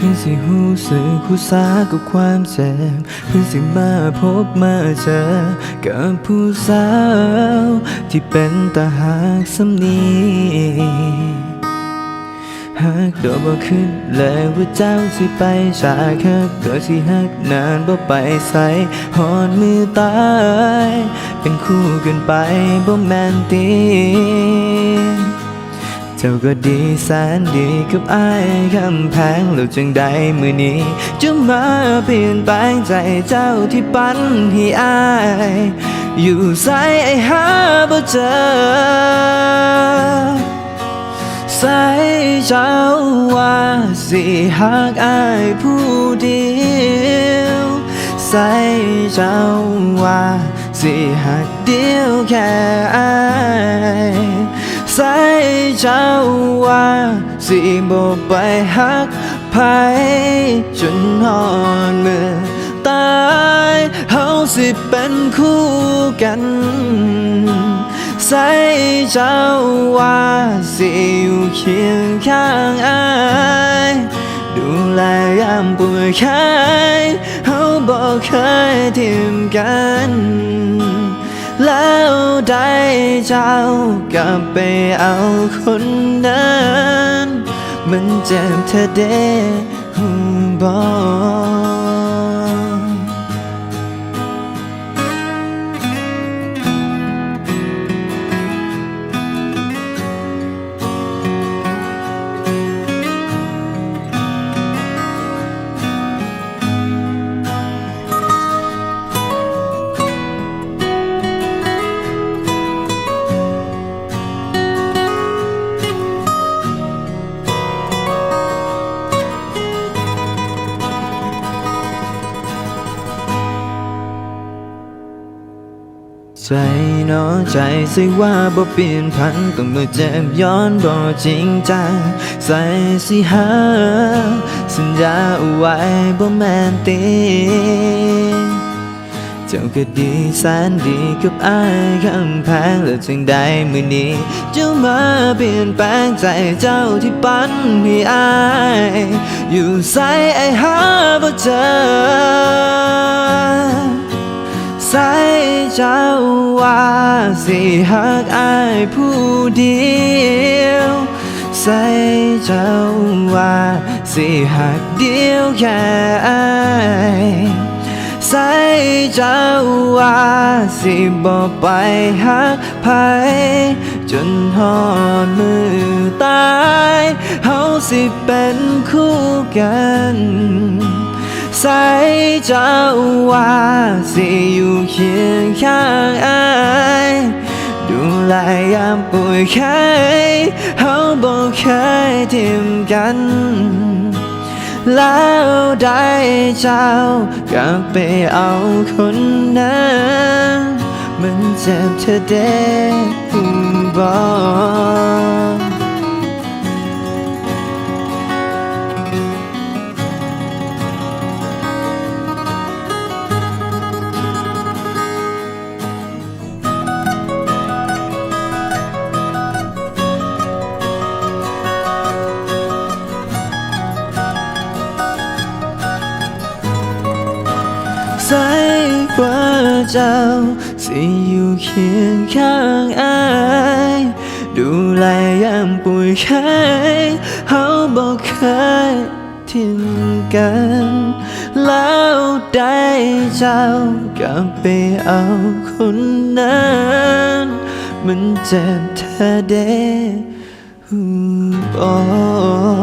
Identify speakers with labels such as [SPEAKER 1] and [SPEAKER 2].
[SPEAKER 1] พื่อสิหูสึกคู่สากับความเจ็บเพิ่งสิมาพบมาเจอกับผู้สาว ที่เป็นตาหากสำนีหากตัวบ่ขึ้นเลยว่าเจ้าสิไปจากหักตัวสิหักนานบ่ไปใส่หอนมือตาย เป็นคู่กันไปบ่แมนตี เจ้าก็ดีแสนดีกับอ้คำแพงแล้วจังใดมือนี้ จะมาเปลี่ยนแปลงใจเจ้าที่ปั้นให้อายอยู่ใส่ไอ้หาบ่เจอใส่เจ้าว่าสิหักอายผู้เดียวใส่เจ้าว่าสิหักเดียวแค่อาย เจ้าว่าสิบ่ไปหักไผจนนอนเมื่อตายเฮาสิเป็นคู่กันใส่เจ้าว่าสิอยู่เคียงข้างอายดูแลยามป่วยไข้เฮาบอกเคยทิ้มกัน ได้เจ้ากลับไปเอาคนนั้น มันเจ็บเธอเด้หูบอก ใจเน้อใจสิว่าบ่เปลี่ยนพันต้องมาเจ็บย้อนบ่จริงจังใส่สิหาสัญญาเอาไว้บ่แม่นตีเจ้าก็ดีแสนดีกับอ้ายคำแพงแล้วจึงได้มือนี้เจ้ามาเปลี่ยนแปลงใจเจ้าที่ปั้นให้อ้าย อยู่ใส่ไอ้หาบ่เจอ เจ้าว่าสิหักอายผู้เดียว ใส่เจ้าว่าสิหักเดียวแค่อายใส่เจ้าว่าสิบ่ไปหักไผจนหอนมือตายเฮาสิเป็นคู่กัน ใสเจ้าว่าสิอยู่เคียงข้างอายดูแลยามป่วยไข้เฮาบอกเคยทิ้มกัน แล้วได้เจ้ากลับไปเอาคนนั้นมันเจ็บเธอได้บอก เจ้า สิอยู่เคียงข้างอายดูแลยามป่วยไข้เฮาบอกเคยทิ้งกัน แล้วได้เจ้ากลับไปเอาคนนั้น มันเจ็บเธอได้หูบอก